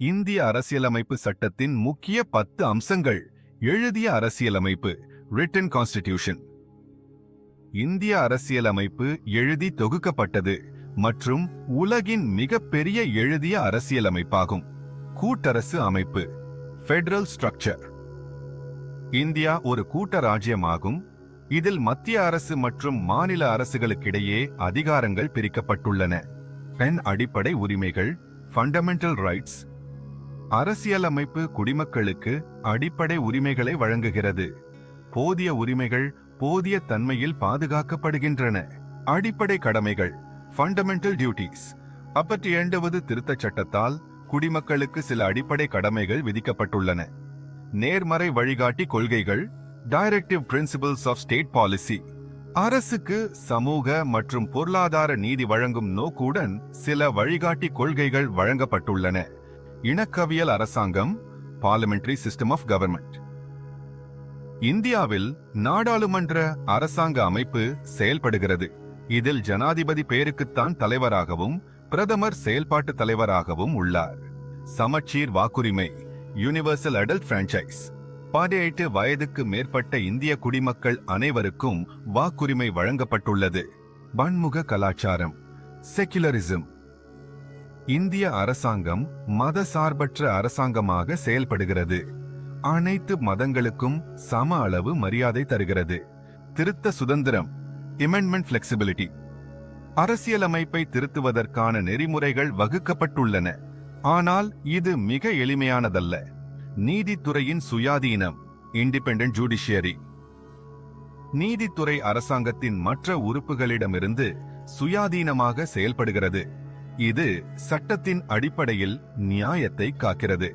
இந்திய அரசியலமைப்பு சட்டத்தின் முக்கிய பத்து அம்சங்கள். எழுதிய அரசியலமைப்பு ரிட்டன் கான்ஸ்டிடியூஷன் இந்திய அரசியலமைப்பு எழுதி தொகுக்கப்பட்டது மற்றும் உலகின் மிகப்பெரிய எழுதிய அரசியலமைப்பாகும். கூட்டரசு அமைப்பு ஃபெடரல் ஸ்ட்ரக்சர் இந்தியா ஒரு கூட்ட ராஜ்யமாகும் இதில் மத்திய அரசு மற்றும் மாநில அரசுகளுக்கிடையே அதிகாரங்கள் பிரிக்கப்பட்டுள்ளன. பெண் அடிப்படை உரிமைகள் ஃபண்டமெண்டல் ரைட்ஸ் அரசியலமைப்பு குடிமக்களுக்கு அடிப்படை உரிமைகளை வழங்குகிறது. போதிய உரிமைகள் போதிய தன்மையில் பாதுகாக்கப்படுகின்றன. அடிப்படை கடமைகள் ஃபண்டமெண்டல் டியூட்டிஸ் அப்பற்றி இரண்டாவது திருத்தச் சட்டத்தால் குடிமக்களுக்கு சில அடிப்படை கடமைகள் விதிக்கப்பட்டுள்ளன. நேர்மறை வழிகாட்டி கொள்கைகள் directive principles of state policy அரசுக்கு சமூக மற்றும் பொருளாதார நீதி வழங்கும் நோக்குடன் சில வழிகாட்டி கொள்கைகள் வழங்கப்பட்டுள்ளன. இணக்கவியல் அரசாங்கம் பார்லிமெண்டரி சிஸ்டம் ஆஃப் கவர்மெண்ட் இந்தியாவில் நாடாளுமன்ற அரசாங்க அமைப்பு செயல்படுகிறது. இதில் ஜனாதிபதி பேருக்குத்தான் தலைவராகவும் பிரதமர் செயல்பாட்டு தலைவராகவும் உள்ளார். சமச்சீர் வாக்குரிமை யுனிவர்சல் அடல்ட் பிரான்ச்சைஸ் பதினெட்டு வயதுக்கு மேற்பட்ட இந்திய குடிமக்கள் அனைவருக்கும் வாக்குரிமை வழங்கப்பட்டுள்ளது. பன்முக கலாச்சாரம் செக்குலரிசம் இந்திய அரசாங்கம் மத சார்பற்ற அரசாங்கமாக செயல்படுகிறது. அனைத்து மதங்களுக்கும் சம அளவு மரியாதை தருகிறது. திருத்த சுதந்திரம் இமெண்ட்மெண்ட் பிளெக்சிபிலிட்டி அரசியலமைப்பை திருத்துவதற்கான நெறிமுறைகள் வகுக்கப்பட்டுள்ளன. ஆனால் இது மிக எளிமையானதல்ல. நீதித்துறையின் சுயாதீனம் இண்டிபெண்டன்ட் ஜுடிஷியரி நீதித்துறை அரசாங்கத்தின் மற்ற உறுப்புகளிடமிருந்து சுயாதீனமாக செயல்படுகிறது. இது சட்டத்தின் அடிப்படையில் நியாயத்தை காக்கிறது.